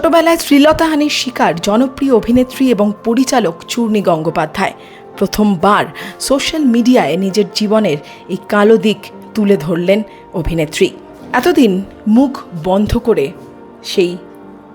ছোটবেলায় শ্রীলতাহানির শিকার, জনপ্রিয় অভিনেত্রী এবং পরিচালক চূর্ণী গঙ্গোপাধ্যায়। প্রথমবার সোশ্যাল মিডিয়ায় নিজের জীবনের এই কালো দিক তুলে ধরলেন অভিনেত্রী। এতদিন মুখ বন্ধ করে সেই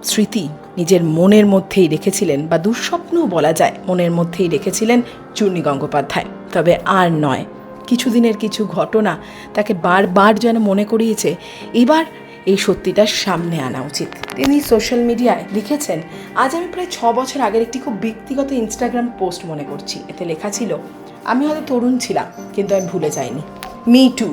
স্মৃতি নিজের মনের মধ্যেই রেখেছিলেন বা দুঃস্বপ্নও বলা যায় মনের মধ্যেই রেখেছিলেন চূর্ণী গঙ্গোপাধ্যায়। তবে আর নয়, কিছুদিনের কিছু ঘটনা তাকে বারবার যেন মনে করিয়েছে। এবার এই সত্যিটা সামনে আনা উচিত। তিনি সোশ্যাল মিডিয়ায় লিখেছেন, আজ আমি প্রায় ছ বছর আগের একটি খুব ব্যক্তিগত ইনস্টাগ্রাম পোস্ট মনে করছি। এতে লেখা ছিল, আমি হয়তো তরুণ ছিলাম, কিন্তু আমি ভুলে যাইনি। মি টু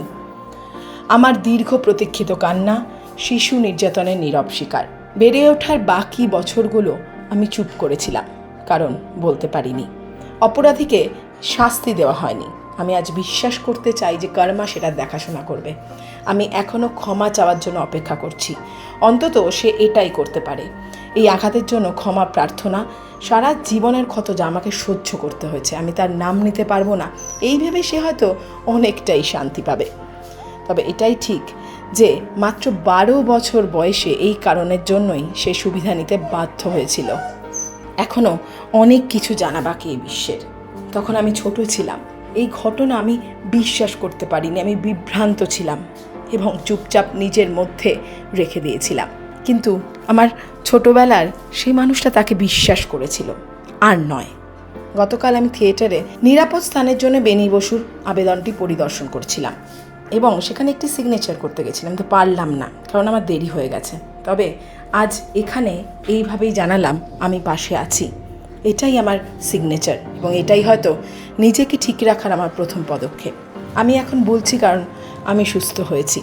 আমার দীর্ঘ প্রতীক্ষিত কান্না, শিশু নির্যাতনের নীরব শিকার। বেড়ে ওঠার বাকি বছরগুলো আমি চুপ করেছিলাম, কারণ বলতে পারিনি। অপরাধীকে শাস্তি দেওয়া হয়নি। আমি আজ বিশ্বাস করতে চাই যে কর্মা সেটা দেখাশোনা করবে। আমি এখনও ক্ষমা চাওয়ার জন্য অপেক্ষা করছি। অন্তত সে এটাই করতে পারে। এই আঘাতের জন্য ক্ষমা প্রার্থনা। সারা জীবনের ক্ষত যা আমাকে সহ্য করতে হয়েছে, আমি তার নাম নিতে পারব না। এই ভেবে সে হয়তো অনেকটাই শান্তি পাবে। তবে এটাই ঠিক যে মাত্র বারো বছর বয়সে এই কারণের জন্যই সে সুবিধা নিতে বাধ্য হয়েছিল। এখনও অনেক কিছু জানা বাকি এই বিশ্বের। তখন আমি ছোট ছিলাম। এই ঘটনা আমি বিশ্বাস করতে পারিনি, আমি বিভ্রান্ত ছিলাম এবং চুপচাপ নিজের মধ্যে রেখে দিয়েছিলাম। কিন্তু আমার ছোটবেলার সেই মানুষটা তাকে বিশ্বাস করেছিল, আর নয়। গতকাল আমি থিয়েটারে নিরাপদ স্থানের জন্য বেনি বসুর আবেদনটি পরিদর্শন করছিলাম এবং সেখানে একটি সিগনেচার করতে গেছিলাম তো পারলাম না, কারণ আমার দেরি হয়ে গেছে। তবে আজ এখানে এইভাবেই জানালাম, আমি পাশে আছি। এটাই আমার সিগনেচার এবং এটাই হয়তো নিজেকে ঠিক রাখার আমার প্রথম পদক্ষেপ। আমি এখন বলছি কারণ আমি সুস্থ হয়েছি।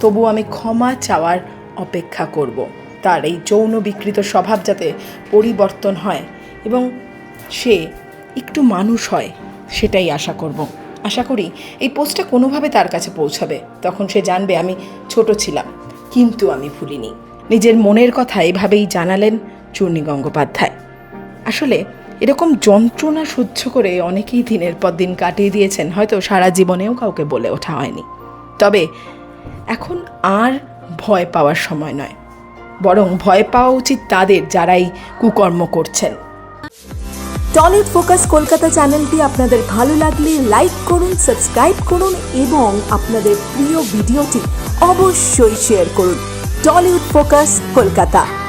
তবু আমি ক্ষমা চাওয়ার অপেক্ষা করব। তার এই যৌন বিকৃত স্বভাব যাতে পরিবর্তন হয় এবং সে একটু মানুষ হয়, সেটাই আশা করব। আশা করি এই পোস্টটা কোনোভাবে তার কাছে পৌঁছাবে। তখন সে জানবে আমি ছোট ছিলাম, কিন্তু আমি ভুলিনি। নিজের মনের কথা এভাবেই জানালেন চূর্ণী গঙ্গোপাধ্যায়। আসলে এরকম যন্ত্রণা সহ্য করে অনেকেই দিনের পর দিন কাটিয়ে দিয়েছেন, হয়তো সারা জীবনেও কাউকে বলে ওঠা হয়নি। তবে এখন আর ভয় পাওয়ার সময় নয়, বরং ভয় পাওয়া উচিত তাদের যারাই কুকর্ম করছেন। টলিউড ফোকাস কলকাতা চ্যানেলটি আপনাদের ভালো লাগলে লাইক করুন, সাবস্ক্রাইব করুন এবং আপনাদের প্রিয় ভিডিওটি অবশ্যই শেয়ার করুন। টলিউড ফোকাস কলকাতা।